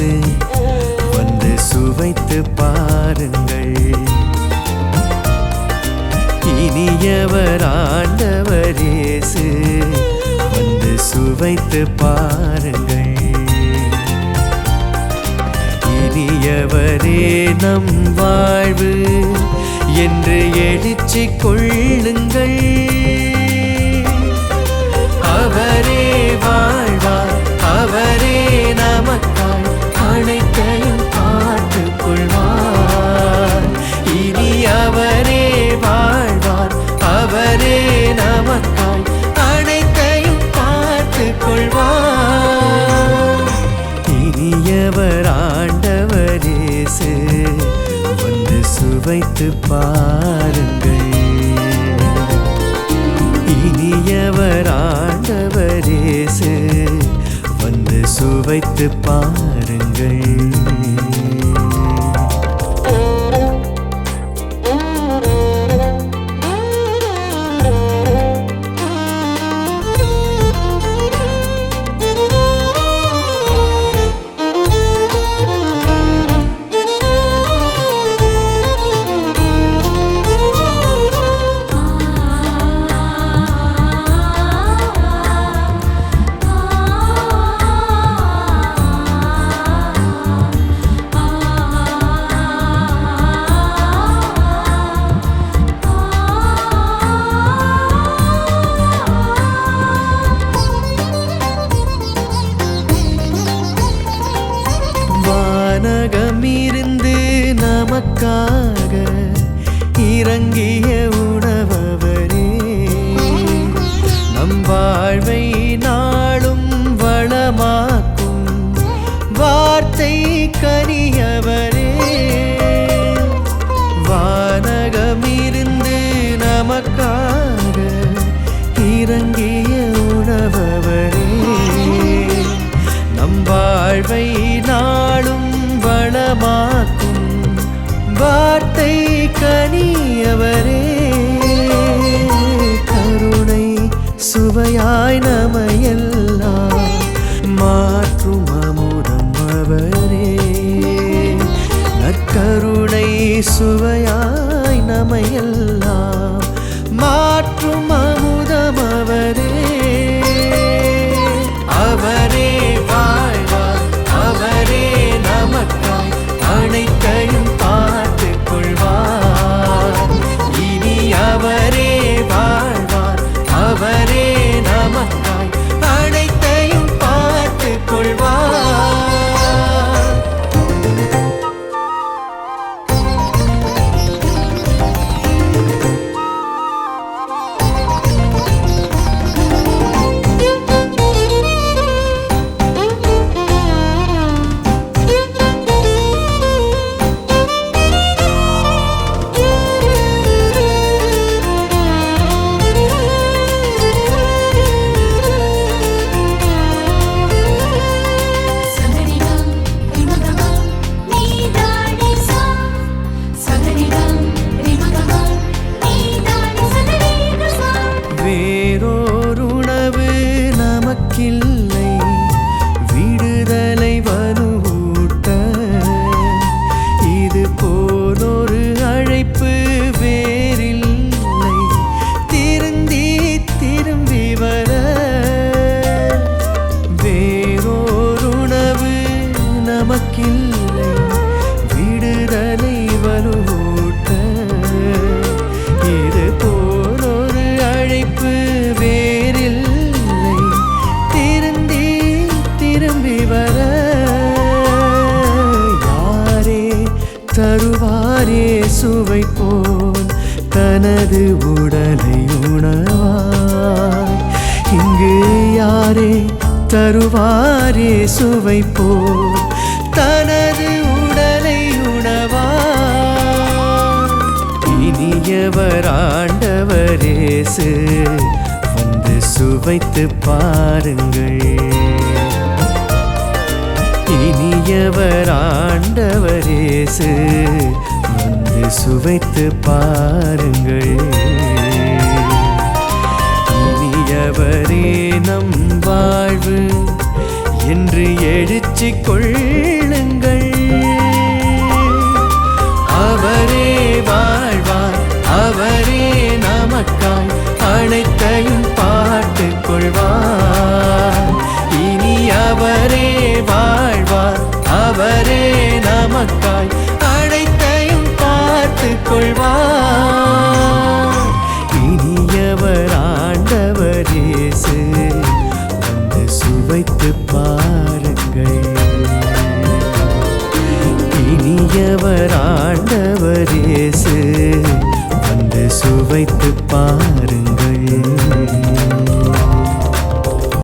இயேசு வந்து சுவைத்து பாருங்கள் இனியவர் ஆண்டவர் இயேசு வந்து சுவைத்து பாருங்கள். இனியவரே நம் வாழ்வு என்று எழுச்சி கொள்ளுங்கள். இனியவராண்டவரேசு வந்து சுவைத்து பாருங்கள். நமக்காக இறங்கிய உணவவரே நம் வாழ்வை நாளும் வளமாக்கும் வார்த்தை கனியவரே வானகமிருந்து நமக்காக இறங்கிய உணவவரே நம் வாழ்வை சுவையாய் நமையெல்லாம் மாற்றும் love. இயேசுவை சுவை போல் தனது உடலை உணவாய் இங்கு யாரே தருவார் சுவை போல் தனது உடலை உணவாய் இனியவர் ஆண்டவரேசு வந்து சுவைத்து பாருங்கள். இனியவர் ஆண்டவரேசு வந்து சுவைத்து பாருங்கள். கர்த்தர் ஆண்டவர் இயேசு வந்து சுவைத்து பாருங்கள்.